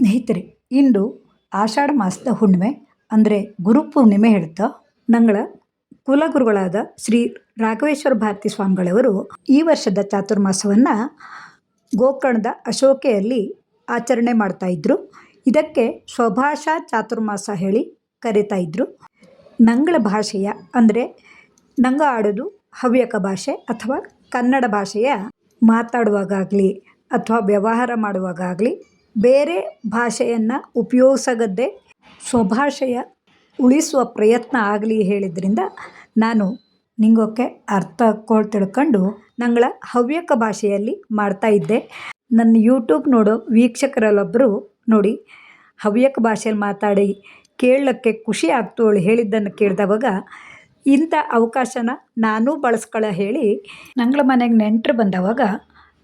ಸ್ನೇಹಿತರೆ, ಇಂದು ಆಷಾಢ ಮಾಸದ ಹುಣ್ಣಿಮೆ ಅಂದರೆ ಗುರುಪೂರ್ಣಿಮೆ ಹೇಳ್ತಾ ನಂಗಳ ಕುಲಗುರುಗಳಾದ ಶ್ರೀ ರಾಘವೇಶ್ವರ ಭಾರತಿ ಸ್ವಾಮಿಗಳವರು ಈ ವರ್ಷದ ಚಾತುರ್ಮಾಸವನ್ನು ಗೋಕರ್ಣದ ಅಶೋಕೆಯಲ್ಲಿ ಆಚರಣೆ ಮಾಡ್ತಾ ಇದಕ್ಕೆ ಸ್ವಭಾಷಾ ಚಾತುರ್ಮಾಸ ಹೇಳಿ ಕರೀತಾ ಇದ್ದರು ನಂಗಳ ಭಾಷೆಯ ಅಂದರೆ ನಂಗ ಆಡೋದು ಹವ್ಯಕ ಭಾಷೆ ಅಥವಾ ಕನ್ನಡ ಭಾಷೆಯ ಮಾತಾಡುವಾಗಲಿ ಅಥವಾ ವ್ಯವಹಾರ ಮಾಡುವಾಗಲಿ ಬೇರೆ ಭಾಷೆಯನ್ನು ಉಪಯೋಗಿಸಗದ್ದೆ ಸ್ವಭಾಷೆಯ ಉಳಿಸುವ ಪ್ರಯತ್ನ ಆಗಲಿ ಹೇಳಿದ್ರಿಂದ ನಾನು ನಿಂಗೊಕ್ಕೆ ಅರ್ಥ ಕೊಳ್ ತಿಳ್ಕೊಂಡು ನಂಗಳ ಹವ್ಯಕ ಭಾಷೆಯಲ್ಲಿ ಮಾಡ್ತಾ ಇದ್ದೆ. ನನ್ನ ಯೂಟ್ಯೂಬ್ ನೋಡೋ ವೀಕ್ಷಕರಲ್ಲೊಬ್ಬರು ನೋಡಿ, ಹವ್ಯಕ ಭಾಷೆಯಲ್ಲಿ ಮಾತಾಡಿ, ಕೇಳಲಿಕ್ಕೆ ಖುಷಿ ಆಗ್ತು ಅವಳು ಹೇಳಿದ್ದನ್ನು ಕೇಳಿದವಾಗ ಇಂಥ ಅವಕಾಶನ ನಾನೂ ಬಳಸ್ಕೊಳ್ಳ ಹೇಳಿ ನಂಗಳ ಮನೆಗೆ ನೆಂಟರು ಬಂದವಾಗ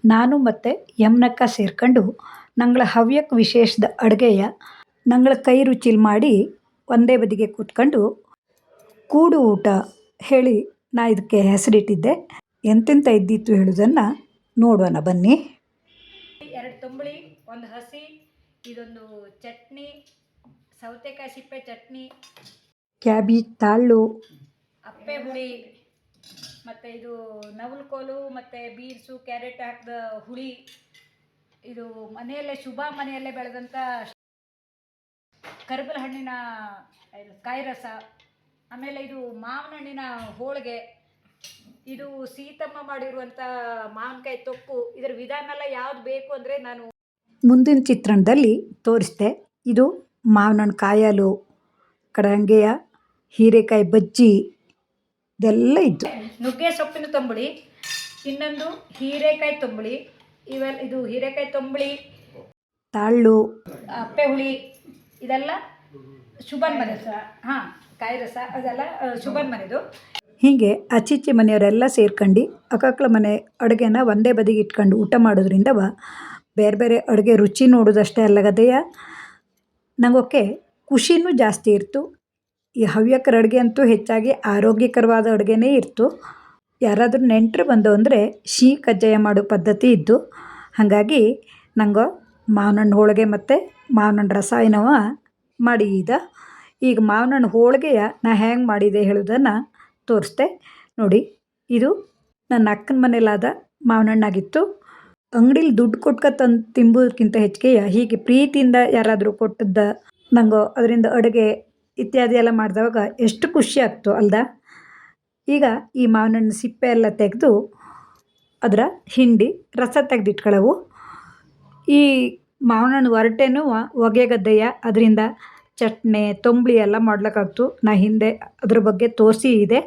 ನಾನು ಮತ್ತು ಯಮ್ನಕ್ಕ ಸೇರ್ಕೊಂಡು ನಂಗಳ ಹವ್ಯಕ್ಕೆ ವಿಶೇಷದ ಅಡುಗೆಯ ನಂಗಳ ಕೈ ರುಚಿಲಿ ಮಾಡಿ ಒಂದೇ ಬದಿಗೆ ಕೂತ್ಕೊಂಡು ಕೂಡು ಊಟ ಹೇಳಿ ನಾ ಇದಕ್ಕೆ ಹೆಸರಿಟ್ಟಿದ್ದೆ. ಎಂತೆಂಥ ಇದ್ದಿತ್ತು ಹೇಳೋದನ್ನು ನೋಡೋಣ ಬನ್ನಿ. ಎರಡು ತುಂಬಳಿ ಒಂದು ಹಸಿ ಇದೊಂದು ಚಟ್ನಿ ಸೌತೆಕಾಯಿ ಸಿಪ್ಪೆ ಚಟ್ನಿ ಕ್ಯಾಬೇಜ್ ತಾಳು ಅಪ್ಪೆ ಹುಳಿ ಮತ್ತು ಇದು ನವಲ್ಕೋಲು ಮತ್ತು ಬೀನ್ಸು ಕ್ಯಾರೆಟ್ ಹಾಕಿದ ಹುಳಿ. ಇದು ಮನೆಯಲ್ಲೇ ಶುಭ ಮನೆಯಲ್ಲೇ ಬೆಳೆದಂಥ ಕರ್ಬಲ ಹಣ್ಣಿನ ಕಾಯಿ ರಸ ಆಮೇಲೆ ಇದು ಮಾವಿನ ಹಣ್ಣಿನ ಹೋಳಿಗೆ ಇದು ಸೀತಮ್ಮ ಮಾಡಿರುವಂಥ ಮಾವಿನಕಾಯಿ ತೊಕ್ಕು ಇದರ ವಿಧಾನ ಎಲ್ಲ ಯಾವ್ದು ಬೇಕು ಅಂದರೆ ನಾನು ಮುಂದಿನ ಚಿತ್ರಣದಲ್ಲಿ ತೋರಿಸ್ದೆ ಇದು ಮಾವಿನ ಹಣ್ಣು ಕಾಯಲು ಕಡಂಗೆಯ ಹೀರೆಕಾಯಿ ಬಜ್ಜಿ ಇದೆಲ್ಲ ಇತ್ತು ನುಗ್ಗೆ ಸೊಪ್ಪಿನ ತಂಬುಳಿ ಇನ್ನೊಂದು ಹೀರೆಕಾಯಿ ತಂಬುಳಿ. ಇವೆಲ್ಲ ಇದು ಹೀರೆಕಾಯಿ ತಂಬಳಿ ತಾಳು ಅಪ್ಪೆ ಹುಳಿ ಇದೆಲ್ಲ ಶುಭನ್ ಮನೆ ಹಾಂ ಕಾಯಿ ರಸ ಅದೆಲ್ಲ ಶುಭನ್ ಮನೆದು ಹೀಗೆ ಅಚ್ಚಿಚ್ಚಿ ಮನೆಯವರೆಲ್ಲ ಸೇರ್ಕೊಂಡು ಅಕ್ಕಕ್ಕಳ ಮನೆ ಅಡುಗೆನ ಒಂದೇ ಬದಿಗೆ ಇಟ್ಕೊಂಡು ಊಟ ಮಾಡೋದ್ರಿಂದ ಬೇರೆ ಬೇರೆ ಅಡುಗೆ ರುಚಿ ನೋಡೋದಷ್ಟೇ ಅಲ್ಲಗದೆಯ ನಂಗೊಕ್ಕೆ ಖುಷಿನೂ ಜಾಸ್ತಿ ಇರ್ತು. ಈ ಹವ್ಯಕರ ಅಡುಗೆ ಅಂತೂ ಹೆಚ್ಚಾಗಿ ಆರೋಗ್ಯಕರವಾದ ಅಡುಗೆನೇ ಇರ್ತು. ಯಾರಾದರೂ ನೆಂಟರು ಬಂದು ಅಂದರೆ ಸಿಹಿ ಕಜ್ಜಾಯ ಮಾಡೋ ಪದ್ಧತಿ ಇದ್ದು ಹಾಗಾಗಿ ನಂಗೆ ಮಾವಿನಣ್ಣು ಹೋಳಿಗೆ ಮತ್ತು ಮಾವಿನ ಹಣ್ಣು ಮಾಡಿ ಮಾಡಿದ ಈಗ ಮಾವಿನಣ್ಣು ಹೋಳಿಗೆಯ ನಾ ಹೆಂಗೆ ಮಾಡಿದೆ ಹೇಳೋದನ್ನು ತೋರಿಸ್ದೆ ನೋಡಿ, ಇದು ನನ್ನ ಅಕ್ಕನ ಮನೇಲಾದ ಮಾವಿನಣ್ಣಾಗಿತ್ತು ಅಂಗಡೀಲಿ ದುಡ್ಡು ಕೊಟ್ಕ ತಂದು ತಿಂಬೋದಕ್ಕಿಂತ ಹೆಚ್ಚಿಗೆ ಹೀಗೆ ಪ್ರೀತಿಯಿಂದ ಯಾರಾದರೂ ಕೊಟ್ಟದ್ದ ನಂಗೆ ಅದರಿಂದ ಅಡುಗೆ ಇತ್ಯಾದಿ ಎಲ್ಲ ಮಾಡಿದವಾಗ ಎಷ್ಟು ಖುಷಿ ಆಗ್ತು ಅಲ್ದ. ಈಗ ಈ ಮಾವಿನ ಹಣ್ಣು ಸಿಪ್ಪೆ ಎಲ್ಲ ತೆಗೆದು ಅದರ ಹಿಂಡಿ ರಸ ತೆಗೆದಿಟ್ಕೊಳ್ಳವು ಈ ಮಾವಿನಣ್ಣು ಒರಟೆನೂ ಹೊಗೆಗದ್ದೆಯ ಅದರಿಂದ ಚಟ್ನಿ, ತಂಬುಳಿ ಎಲ್ಲ ಮಾಡ್ಲಿಕ್ಕಾಗ್ತು. ನಾ ಹಿಂದೆ ಅದ್ರ ಬಗ್ಗೆ ತೋರಿಸಿ ಇದೆ.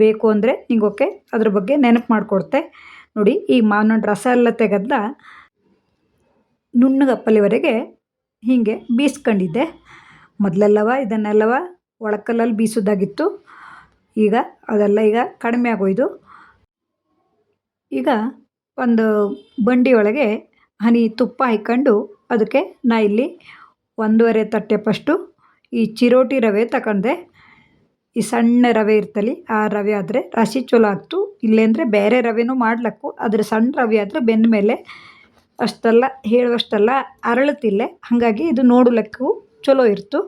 ಬೇಕು ಅಂದರೆ ನಿಂಗೆ ಓಕೆ ಅದ್ರ ಬಗ್ಗೆ ನೆನಪು ಮಾಡಿಕೊಡ್ತೆ. ನೋಡಿ, ಈ ಮಾವಿನಣ್ಣು ರಸ ಎಲ್ಲ ತೆಗೆದ ನುಣ್ಣಗಪ್ಪಲಿವರೆಗೆ ಹೀಗೆ ಬೀಸ್ಕೊಂಡಿದ್ದೆ. ಮೊದಲೆಲ್ಲವ ಇದನ್ನೆಲ್ಲವ ಒಳಕಲ್ಲಲ್ಲಿ ಬೀಸೋದಾಗಿತ್ತು. ಈಗ ಅದೆಲ್ಲ ಈಗ ಕಡಿಮೆ ಆಗೋಯ್ದು. ಈಗ ಒಂದು ಬಂಡಿ ಒಳಗೆ ಹನಿ ತುಪ್ಪ ಹಾಕ್ಕೊಂಡು ಅದಕ್ಕೆ ನಾ ಇಲ್ಲಿ ಒಂದೂವರೆ ತಟ್ಟೆ ಫಸ್ಟು ಈ ಚಿರೋಟಿ ರವೆ ತಗೊಂಡೆ ಈ ಸಣ್ಣ ರವೆ ಇರ್ತಲಿ ಆ ರವೆ ಆದರೆ ರಾಶಿ ಚಲೋ ಆಗ್ತು. ಇಲ್ಲೇಂದರೆ ಬೇರೆ ರವೆನೂ ಮಾಡ್ಲಕ್ಕು. ಆದರೆ ಸಣ್ಣ ರವೆ ಆದರೆ ಬೆಂದ ಮೇಲೆ ಅಷ್ಟೆಲ್ಲ ಹೇಳುವಷ್ಟೆಲ್ಲ ಅರಳುತ್ತಿಲ್ಲ. ಹಾಗಾಗಿ ಇದು ನೋಡಲಿಕ್ಕೂ ಚಲೋ ಇರ್ತು.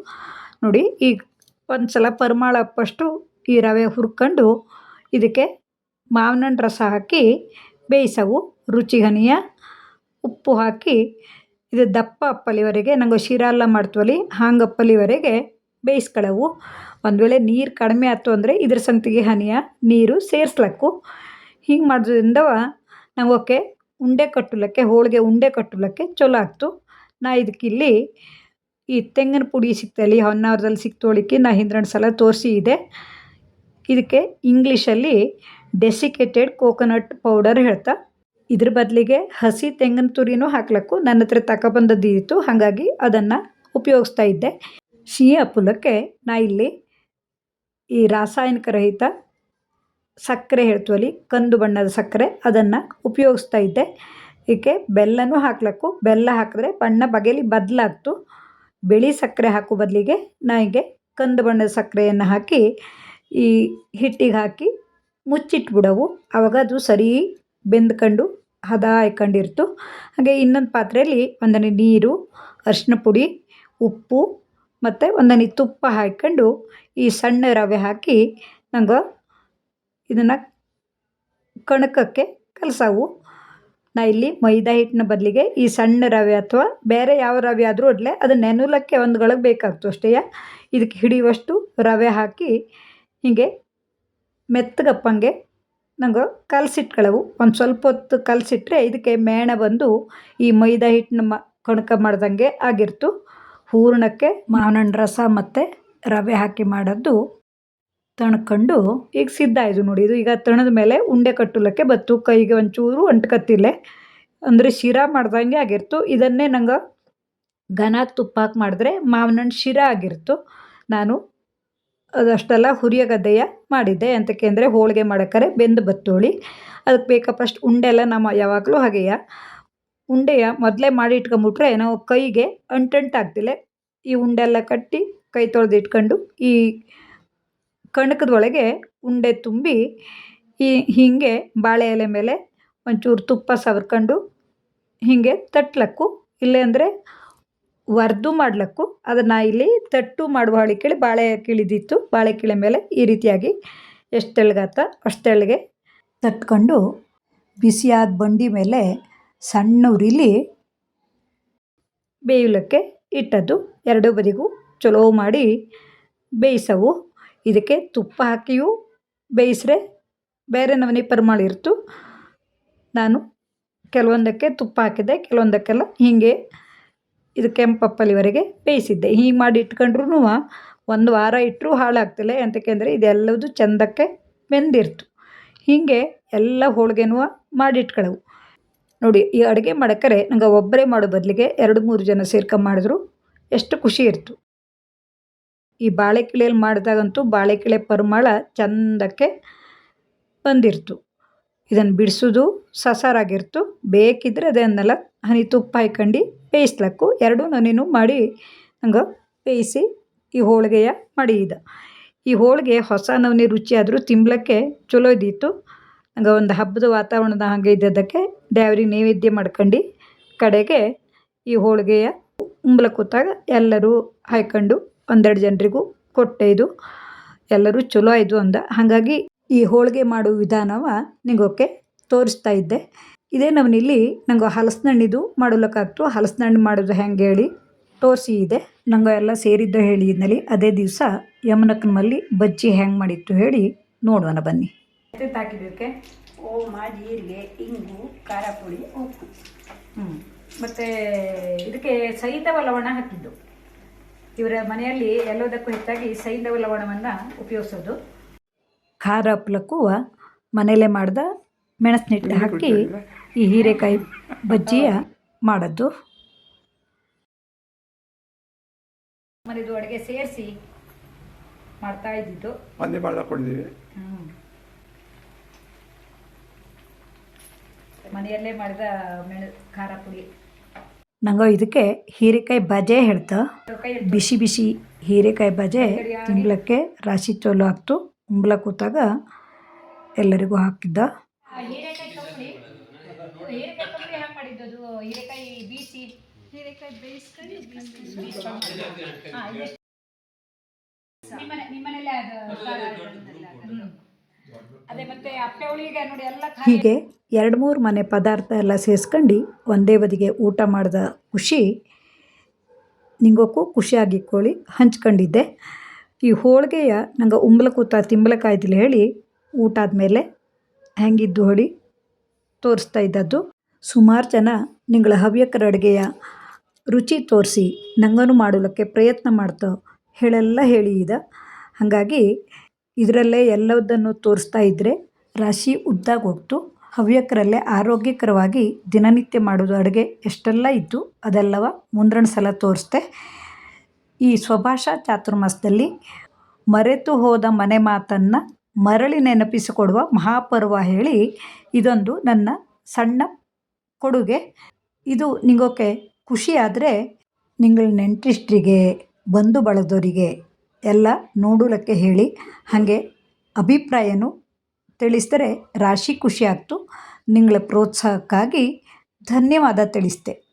ನೋಡಿ, ಈಗ ಒಂದು ಸಲ ಪರಿಮಳ ಅಪ್ಪಷ್ಟು ಈ ರವೆ ಹುರ್ಕೊಂಡು ಇದಕ್ಕೆ ಮಾವಿನ ರಸ ಹಾಕಿ, ಬೇಯಿಸವು. ರುಚಿಗನಿಯ ಉಪ್ಪು ಹಾಕಿ, ಇದು ದಪ್ಪ ಅಪ್ಪಲಿವರೆಗೆ, ನಂಗೆ ಶಿರಾ ಎಲ್ಲ ಮಾಡ್ತೀವಲ್ಲಿ, ಹಾಂಗೆ ಅಪ್ಪಲಿವರೆಗೆ ಬೇಯಿಸ್ಕೊಳ್ಳವು ಒಂದು ವೇಳೆ ನೀರು ಕಡಿಮೆ ಆಯ್ತು ಅಂದರೆ, ಇದ್ರ ಸಂತಿಗೆ ಹನಿಯ ನೀರು ಸೇರಿಸ್ಲಕ್ಕು. ಹಿಂಗೆ ಮಾಡೋದ್ರಿಂದ ನಂಗೆ ಉಂಡೆ ಕಟ್ಟಲಿಕ್ಕೆ, ಹೋಳಿಗೆ ಉಂಡೆ ಕಟ್ಟಲಿಕ್ಕೆ ಚಲೋ ಆಗ್ತು. ನಾ ಇದಕ್ಕಿಲ್ಲಿ ಈ ತೆಂಗಿನ ಪುಡಿ ಸಿಕ್ತಲ್ಲಿ ಹೊನ್ನಾವರದಲ್ಲಿ ಸಿಕ್ತೋಳಿಕ್ಕೆ ನಾ ಹಿಂದ್ರண்டு ಸಲ ತೋರಿಸಿ ಇದೆ. ಇದಕ್ಕೆ ಇಂಗ್ಲೀಷಲ್ಲಿ ಡೆಸಿಕೇಟೆಡ್ ಕೋಕೋನಟ್ ಪೌಡರ್ ಹೇಳ್ತಾ, ಇದ್ರ ಬದಲಿಗೆ ಹಸಿ ತೆಂಗಿನ ತುರಿನೂ ಹಾಕ್ಲಕ್ಕು ನನ್ನ ಹತ್ರ ತಗೊಬಂದದ್ದಿತ್ತು ಹಾಗಾಗಿ ಅದನ್ನು ಉಪಯೋಗಿಸ್ತಾ ಇದ್ದೆ. ಸಿಹಿ ಹಪ್ಪಲಕ್ಕೆ ನಾ ಇಲ್ಲಿ ಈ ರಾಸಾಯನಿಕ ರಹಿತ ಸಕ್ಕರೆ ಹೇಳ್ತೀವಲ್ಲಿ, ಕಂದು ಬಣ್ಣದ ಸಕ್ಕರೆ, ಅದನ್ನು ಉಪಯೋಗಿಸ್ತಾ ಇದ್ದೆ. ಇದಕ್ಕೆ ಬೆಲ್ಲನೂ ಹಾಕ್ಲಕ್ಕು, ಬೆಲ್ಲ ಹಾಕಿದ್ರೆ ಬಣ್ಣ ಬಗೆಲಿ ಬದಲಾಗ್ತು. ಬಿಳಿ ಸಕ್ಕರೆ ಹಾಕೋ ಬದಲಿಗೆ ನಾ ಹೀಗೆ ಕಂದು ಬಣ್ಣದ ಸಕ್ಕರೆಯನ್ನು ಹಾಕಿ ಈ ಹಿಟ್ಟಿಗೆ ಹಾಕಿ ಮುಚ್ಚಿಟ್ಬಿಡವು. ಆವಾಗ ಅದು ಸರಿ ಬೆಂದ್ಕೊಂಡು ಹದ ಆಯ್ಕೊಂಡಿರ್ತು ಹಾಗೆ ಇನ್ನೊಂದು ಪಾತ್ರೆಯಲ್ಲಿ ಒಂದನೇ ನೀರು ಅರಿಶಿನ ಪುಡಿ, ಉಪ್ಪು ಮತ್ತು ಒಂದನೇ ತುಪ್ಪ ಹಾಕ್ಕೊಂಡು ಈ ಸಣ್ಣ ರವೆ ಹಾಕಿ ನಂಗೆ ಇದನ್ನು ಕಣಕಕ್ಕೆ ಕಲಸವು. ನಾ ಇಲ್ಲಿ ಮೈದಾ ಹಿಟ್ಟಿನ ಬದಲಿಗೆ ಈ ಸಣ್ಣ ರವೆ ಅಥವಾ ಬೇರೆ ಯಾವ ರವೆ ಆದರೂ ಅಡ್ಲೆ ಅದು ನೆನುಲಕ್ಕೆ ಒಂದು ಗಳಿಗೆ ಬೇಕಾಗ್ತು ಅಷ್ಟೇ ಇದಕ್ಕೆ ಹಿಡಿಯುವಷ್ಟು ರವೆ ಹಾಕಿ ಹೀಗೆ ಮೆತ್ತಗಪ್ಪಂಗೆ ನಂಗೆ ಕಲಸಿಟ್ಕೊಳ್ಳವು ಒಂದು ಸ್ವಲ್ಪ ಹೊತ್ತು ಕಲಸಿಟ್ರೆ ಇದಕ್ಕೆ ಮೇಣ ಬಂದು ಈ ಮೈದಾ ಹಿಟ್ಟನ್ನ ಮ, ಕಣಕ ಮಾಡ್ದಂಗೆ ಆಗಿರ್ತು. ಹೂರಣಕ್ಕೆ ಮಾವಿನಣ್ಣ ರಸ ಮತ್ತು ರವೆ ಹಾಕಿ ಮಾಡೋದು ತಣ್ಕೊಂಡು ಈಗ ಸಿದ್ಧ ಆಯಿತು ನೋಡಿ. ಇದು ಈಗ ತಣದ ಮೇಲೆ ಉಂಡೆ ಕಟ್ಟುಲಕ್ಕೆ ಬತ್ತು. ಕೈಗೆ ಒಂಚೂರು ಅಂಟ್ಕತ್ತಿಲ್ಲೆ ಅಂದರೆ ಶಿರಾ ಮಾಡ್ದಂಗೆ ಆಗಿರ್ತು. ಇದನ್ನೇ ನಂಗೆ ಘನ ತುಪ್ಪ ಹಾಕಿ ಮಾಡಿದ್ರೆ ಮಾವಿನಣ್ಣು ಶಿರಾ ಆಗಿರ್ತು. ನಾನು ಅದಷ್ಟೆಲ್ಲ ಹುರಿಯ ಗದ್ದೆಯ ಮಾಡಿದ್ದೆ. ಎಂತಕ್ಕೆ ಅಂದರೆ ಹೋಳಿಗೆ ಮಾಡೋಕ್ಕಾರೆ, ಬೆಂದು ಬತ್ತೋಳಿ. ಅದಕ್ಕೆ ಬೇಕಪ್ಪಷ್ಟು ಉಂಡೆ ಎಲ್ಲ ನಮ್ಮ ಯಾವಾಗಲೂ ಹಾಗೆಯ. ಉಂಡೆಯ ಮೊದಲೇ ಮಾಡಿ ಇಟ್ಕೊಂಬಿಟ್ರೆ ನಾವು ಕೈಗೆ ಅಂಟಂಟಾಗ್ತಿಲ್ಲ ಈ ಉಂಡೆ ಎಲ್ಲ ಕಟ್ಟಿ ಕೈ ತೊಳೆದು ಇಟ್ಕೊಂಡು ಈ ಕಣಕದ ಒಳಗೆ ಉಂಡೆ ತುಂಬಿ ಈ ಹೀಗೆ ಬಾಳೆ ಎಲೆ ಮೇಲೆ ಒಂಚೂರು ತುಪ್ಪ ಸವರ್ಕೊಂಡು ಹೀಗೆ ತಟ್ಲಕ್ಕು. ಇಲ್ಲೇ ಅಂದರೆ ವರ್ದು ಮಾಡ್ಲಕ್ಕು, ಅದನ್ನು ಇಲ್ಲಿ ತಟ್ಟು ಮಾಡುವ ಹಳಿ ಕೇಳಿ ಬಾಳೆ ಕಿಳಿದಿತ್ತು. ಬಾಳೆ ಕಿಳೆ ಮೇಲೆ ಈ ರೀತಿಯಾಗಿ ಎಷ್ಟು ತೆಳ್ಳಗಾತ ಅಷ್ಟು ತೆಳ್ಳಗೆ ತಟ್ಕೊಂಡು ಬಿಸಿಯಾದ ಬಂಡಿ ಮೇಲೆ ಸಣ್ಣ ಉರಿಲಿ ಬೇಯಲಿಕ್ಕೆ ಇಟ್ಟದ್ದು. ಎರಡೂ ಬದಿಗೂ ಚಲೋ ಮಾಡಿ ಬೇಯಿಸವು. ಇದಕ್ಕೆ ತುಪ್ಪ ಹಾಕಿಯೂ ಬೇಯಿಸ್ರೆ ಬೇರೆ ನಮನಿ ಪರಿಮಳ ಇರ್ತು. ನಾನು ಕೆಲವೊಂದಕ್ಕೆ ತುಪ್ಪ ಹಾಕಿದ್ದೆ, ಕೆಲವೊಂದಕ್ಕೆಲ್ಲ ಹೀಗೆ ಇದು ಕೆಂಪಪ್ಪಲಿವರೆಗೆ ಬೇಯಿಸಿದ್ದೆ. ಹೀಗೆ ಮಾಡಿ ಇಟ್ಕೊಂಡ್ರೂ ಒಂದು ವಾರ ಇಟ್ಟರೂ ಹಾಳಾಗ್ತಿಲ್ಲ. ಎಂತಕ್ಕೆಂದರೆ ಇದೆಲ್ಲದು ಚೆಂದಕ್ಕೆ ಬೆಂದಿರ್ತು. ಹೀಗೆ ಎಲ್ಲ ಹೋಳಿಗೆನೂ ಮಾಡಿಟ್ಕೊಳ್ಳವು ನೋಡಿ, ಈ ಅಡುಗೆ ಮಾಡಕ್ಕರೆ ನಂಗೆ ಒಬ್ಬರೇ ಮಾಡೋ ಬದಲಿಗೆ ಎರಡು ಮೂರು ಜನ ಸೇರ್ಕೊಂಡು ಮಾಡಿದ್ರು. ಎಷ್ಟು ಖುಷಿ ಇರ್ತು. ಈ ಬಾಳೆಕಿಳೆಯಲ್ಲಿ ಮಾಡಿದಾಗಂತೂ ಬಾಳೆಕಿಳೆ ಪರಿಮಳ ಚಂದಕ್ಕೆ ಬಂದಿರ್ತು. ಇದನ್ನು ಬಿಡಿಸೋದು, ಸಸಾರಾಗಿರ್ತು. ಬೇಕಿದ್ರೆ ಅದನ್ನೆಲ್ಲ ಹನಿ ತುಪ್ಪ ಹಾಯ್ಕೊಂಡು ಬೇಯಿಸ್ಲಕ್ಕು ಎರಡೂ ನಾನೇನು ಮಾಡಿ ಹಂಗೆ ಬೇಯಿಸಿ ಈ ಹೋಳಿಗೆಯ ಮಾಡಿ ಇದ. ಈ ಹೋಳಿಗೆ ಹೊಸ ನವನಿ ಆದರೂ ತಿನ್ಲಿಕ್ಕೆ ಚಲೋ ಇದ್ದಿತ್ತು ನಂಗೆ ಒಂದು ಹಬ್ಬದ ವಾತಾವರಣದ ಹಾಗೆ ಇದ್ದದಕ್ಕೆ ದೇವ್ರಿಗೆ ನೈವೇದ್ಯ ಮಾಡ್ಕೊಂಡು ಕಡೆಗೆ ಈ ಹೋಳಿಗೆಯ ಉಂಬ್ಲ ಕೂತಾಗ ಎಲ್ಲರೂ ಹಾಯ್ಕೊಂಡು ಒಂದೆರಡು ಜನರಿಗೂ ಕೊಟ್ಟೆ ಇದು. ಎಲ್ಲರೂ ಚಲೋ ಆಯಿತು ಅಂದ. ಹಾಗಾಗಿ ಈ ಹೋಳಿಗೆ ಮಾಡುವ ವಿಧಾನವ ನಿಗೋಕೆ ತೋರಿಸ್ತಾ ಇದ್ದೆ. ಇದೇ ನವನಿಲ್ಲಿ ನಂಗೆ ಹಲಸಿನಣ್ಣಿದು ಮಾಡಲಿಕ್ಕಾಗ್ತು ಹಲಸಿನಣ್ಣು ಮಾಡೋದು ಹೆಂಗೆ ಹೇಳಿ ತೋರಿಸಿ ಇದೆ. ನಂಗೆ ಎಲ್ಲ ಸೇರಿದ್ದು ಹೇಳಿದ್ನಲ್ಲಿ ಅದೇ ದಿವಸ ಯಮನಕ್ಕನ ಮಲ್ಲಿ ಬಜ್ಜಿ ಹೆಂಗೆ ಮಾಡಿತ್ತು ಹೇಳಿ ನೋಡೋಣ ಬನ್ನಿ. ಹಾಕಿದ್ದಕ್ಕೆ ಓಮ ಜೀರಿಗೆ ಇಂಗು, ಖಾರ ಪುಡಿ, ಉಪ್ಪು. ಹ್ಞೂ ಮತ್ತು ಇದಕ್ಕೆ ಸೈಂಧವ ಲವಣ ಹಾಕಿದ್ದು. ಇವರ ಮನೆಯಲ್ಲಿ ಎಲ್ಲದಕ್ಕೂ ಹೆಚ್ಚಾಗಿ ಸೈಂಧವ ಲವಣವನ್ನು ಉಪಯೋಗಿಸೋದು. ಖಾರ ಹಪ್ಲಕ್ಕೂ ಮನೇಲೆ ಮಾಡ್ದ ಮೆಣಸಿನಿಟ್ಟು ಹಾಕಿ ಈ ಹೀರೆಕಾಯಿ ಬಜ್ಜಿಯ ಮಾಡೋದು ಮನೆದು ಅಡುಗೆ ಸೇರಿಸಿ ಮಾಡ್ತಾ ಇದ್ದಿದ್ದು. ಒಂದೇ ಮಾಡ್ಕೊಂಡಿದ್ದೀವಿ. ಮನೆಯಲ್ಲೇ ಮಾಡಿದ ಮೆಣ ಖಾರ ಪುಡಿ. ನಂಗೆ ಇದಕ್ಕೆ ಹೀರೆಕಾಯಿ ಬಜೆ ಹೇಳ್ತ. ಬಿಸಿ ಬಿಸಿ ಹೀರೆಕಾಯಿ ಬಜೆ ತಿನ್ಲಕ್ಕೆ ರಾಶಿ ಚಲೋ ಆಗ್ತು. ಉಂಬ್ಲ ಕೂತಾಗ ಎಲ್ಲರಿಗೂ ಹಾಕಿದ್ದ. ಹೆಂಗೆ ಎರಡು ಮೂರು ಮನೆ ಪದಾರ್ಥ ಎಲ್ಲ ಸೇರಿಸ್ಕೊಂಡು ಒಂದೇ ಬದಿಗೆ ಊಟ ಮಾಡಿದ ಖುಷಿ ನಿಂಗೋಕ್ಕೂ ಖುಷಿಯಾಗಿಕ್ಕೊಳ್ಳಿ ಹಂಚ್ಕೊಂಡಿದ್ದೆ. ಈ ಹೋಳಿಗೆಯ ನಂಗೆ ಉಂಬಲ ಕೂತ ತಿಂಬಲಕಾಯ್ದಿಲ್ಲ ಹೇಳಿ ಊಟ ಆದಮೇಲೆ ಹೆಂಗಿದ್ದು ಹೊಳಿ ತೋರಿಸ್ತಾ ಇದ್ದದ್ದು. ಸುಮಾರು ಜನ ನಿಂಗಳ ಹವ್ಯಕರ ಅಡುಗೆಯ ರುಚಿ ತೋರಿಸಿ ನಂಗನು ಮಾಡಲಿಕ್ಕೆ ಪ್ರಯತ್ನ ಮಾಡ್ತಾ ಹೇಳೆಲ್ಲ ಹೇಳಿ ಇದ. ಹಾಗಾಗಿ ಇದರಲ್ಲೇ ಎಲ್ಲದನ್ನು ತೋರಿಸ್ತಾ ಇದ್ದರೆ ರಾಶಿ ಉದ್ದಾಗಿ ಹೋಗ್ತು. ಹವ್ಯಕರಲ್ಲೇ ಆರೋಗ್ಯಕರವಾಗಿ ದಿನನಿತ್ಯ ಮಾಡೋದು ಅಡುಗೆ ಎಷ್ಟೆಲ್ಲ ಇತ್ತು ಅದೆಲ್ಲವ ಮುಂದ್ರಣ ಸಲ ತೋರಿಸ್ದೆ. ಈ ಸ್ವಭಾಷಾ ಚಾತುರ್ಮಾಸದಲ್ಲಿ ಮರೆತು ಹೋದ ಮನೆ ಮಾತನ್ನು ಮರಳಿ ನೆನಪಿಸಿಕೊಡುವ ಮಹಾಪರ್ವ ಹೇಳಿ ಇದೊಂದು ನನ್ನ ಸಣ್ಣ ಕೊಡುಗೆ. ಇದು ನಿಂಗೋಕೆ ಖುಷಿ ಆದರೆ ನಿಂಗಳ ನೆಂಟಿಷ್ಟರಿಗೆ ಬಂಧು ಬಳಗದವರಿಗೆ ಎಲ್ಲ ನೋಡುಲಕ್ಕೆ ಹೇಳಿ ಹಾಗೆ ಅಭಿಪ್ರಾಯನೂ ತಿಳಿಸಿದರೆ ರಾಶಿ ಖುಷಿ ಆಗ್ತು. ನಿಂಗಳ ಪ್ರೋತ್ಸಾಹಕ್ಕಾಗಿ ಧನ್ಯವಾದ ತಿಳಿಸ್ತೆ.